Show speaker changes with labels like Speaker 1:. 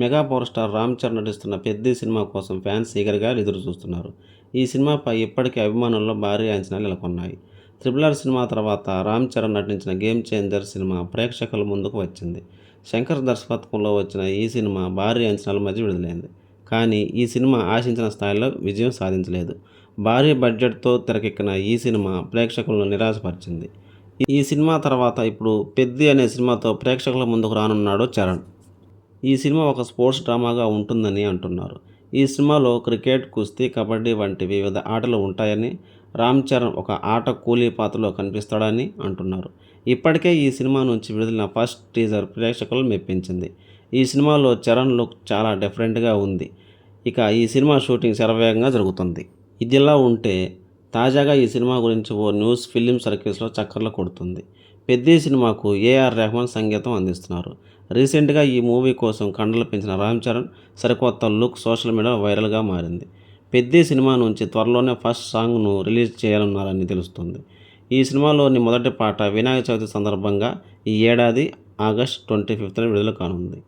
Speaker 1: Mega power star Ram Charan నటిస్తున్న పెద్ది సినిమా కోసం ఫ్యాన్స్ ఈగర్గా ఎదురు చూస్తున్నారు. ఈ సినిమాపై ఇప్పటికే అభిమానుల్లో భారీ అంచనాలు నెలకొన్నాయి. త్రిబుల్ ఆర్ సినిమా తర్వాత రామ్ చరణ్ నటించిన గేమ్ చేంజర్ సినిమా ప్రేక్షకుల ముందుకు వచ్చింది. శంకర్ దర్శకత్వంలో వచ్చిన ఈ సినిమా భారీ అంచనాల మధ్య విడుదలైంది. కానీ ఈ సినిమా ఆశించిన స్థాయిలో విజయం సాధించలేదు. భారీ బడ్జెట్తో తెరకెక్కిన ఈ సినిమా ప్రేక్షకులను నిరాశపరిచింది. ఈ సినిమా తర్వాత ఇప్పుడు పెద్ది అనే సినిమాతో ప్రేక్షకుల ముందుకు రానున్నాడు చరణ్. ఈ సినిమా ఒక స్పోర్ట్స్ డ్రామాగా ఉంటుందని అంటున్నారు. ఈ సినిమాలో క్రికెట్ కుస్తీ కబడ్డీ వంటి వివిధ ఆటలు ఉంటాయని రామ్ చరణ్ ఒక ఆట కూలీ పాత్రలో కనిపిస్తాడని అంటున్నారు. ఇప్పటికే ఈ సినిమా నుంచి విడుదలైన ఫస్ట్ టీజర్ ప్రేక్షకులను మెప్పించింది. ఈ సినిమాలో చరణ్ లుక్ చాలా డిఫరెంట్గా ఉంది. ఇక ఈ సినిమా షూటింగ్ శరవేగంగా జరుగుతుంది. ఇదిలా ఉంటే తాజాగా ఈ సినిమా గురించి ఓ న్యూస్ ఫిలిం సర్కిల్స్లో చక్కర్లు కొడుతుంది. పెద్ద సినిమాకు ఏఆర్ రెహమాన్ సంగీతం అందిస్తున్నారు. రీసెంట్గా ఈ మూవీ కోసం కండలు పెంచిన రామ్ చరణ్ సరికొత్త లుక్ సోషల్ మీడియా వైరల్గా మారింది. పెద్ద సినిమా నుంచి త్వరలోనే ఫస్ట్ సాంగ్ను రిలీజ్ చేయాలన్నారని తెలుస్తుంది. ఈ సినిమాలోని మొదటి పాట వినాయక చవితి సందర్భంగా ఈ ఏడాది ఆగస్ట్ ట్వంటీ ఫిఫ్త్న విడుదల కానుంది.